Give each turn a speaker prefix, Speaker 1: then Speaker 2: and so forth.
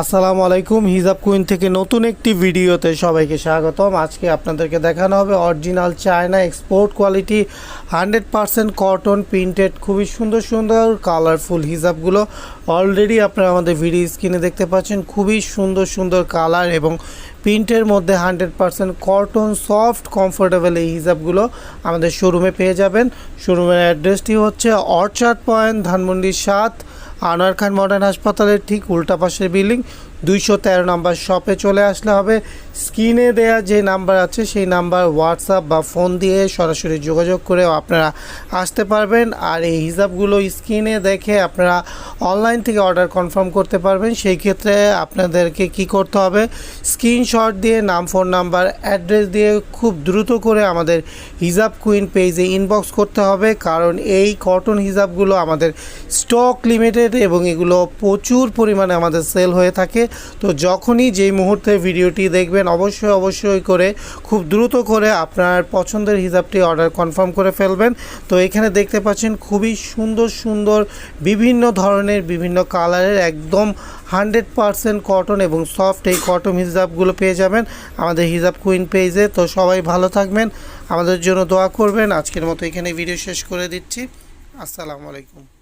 Speaker 1: আসসালামু আলাইকুম, হিজাব কুইন থেকে নতুন একটি ভিডিওতে সবাইকে স্বাগতম। আজকে আপনাদেরকে দেখানো হবে original China export quality hundred percent cotton printed, খুবই সুন্দর সুন্দর, কালারফুল হিজাবগুলো। অলরেডি আপনারা আমাদের ভিডিও স্ক্রিনে দেখতে পাচ্ছেন, খুবই সুন্দর সুন্দর কালার এবং প্রিন্টের মধ্যে hundred percent cotton soft comfortable এই হিজাবগুলো আমাদের শোরুমে পেয়ে যাবেন। শোরুমের অ্যাড্রেসটি হচ্ছে অর্চার্ড পয়েন্ট, ধানমন্ডি সাত আনোয়ার খান মডার্ন হাসপাতালের ঠিক উল্টা পাশের বিল্ডিং। দুইশো তেরো নাম্বার শপে চলে আসলে হবে। স্ক্রিনে দেয়া যে নাম্বার আছে, সেই নাম্বার হোয়াটসঅ্যাপ বা ফোন দিয়ে সরাসরি যোগাযোগ করে আপনারা আসতে পারবেন। আর এই হিসাবগুলো স্ক্রিনে দেখে আপনারা অনলাইন থেকে অর্ডার কনফার্ম করতে পারবেন। সেই ক্ষেত্রে আপনাদেরকে কি করতে হবে? স্ক্রিনশট দিয়ে নাম, ফোন নাম্বার, অ্যাড্রেস দিয়ে খুব দ্রুত করে আমাদের হিজাব কুইন পেজে ইনবক্স করতে হবে। কারণ এই কটন হিজাবগুলো আমাদের স্টক লিমিটেড এবং এগুলো প্রচুর পরিমাণে আমাদের সেল হয়ে থাকে। তো যখনই যেই মুহূর্তে ভিডিওটি দেখবেন, অবশ্যই অবশ্যই করে খুব দ্রুত করে আপনার পছন্দের হিসাবটি অর্ডার কনফার্ম করে ফেলবেন। তো এখানে দেখতে পাচ্ছেন খুবই সুন্দর সুন্দর বিভিন্ন ধরনের বিভিন্ন কালারের একদম হান্ড্রেড পারসেন্ট কটন এবং সফট এই কটন হিজাবগুলো পেয়ে যাবেন আমাদের হিজাব কুইন পেজে। তো সবাই ভালো থাকবেন, আমাদের জন্য দোয়া করবেন। আজকের মতো এখানে ভিডিও শেষ করে দিচ্ছি। আসসালামু আলাইকুম।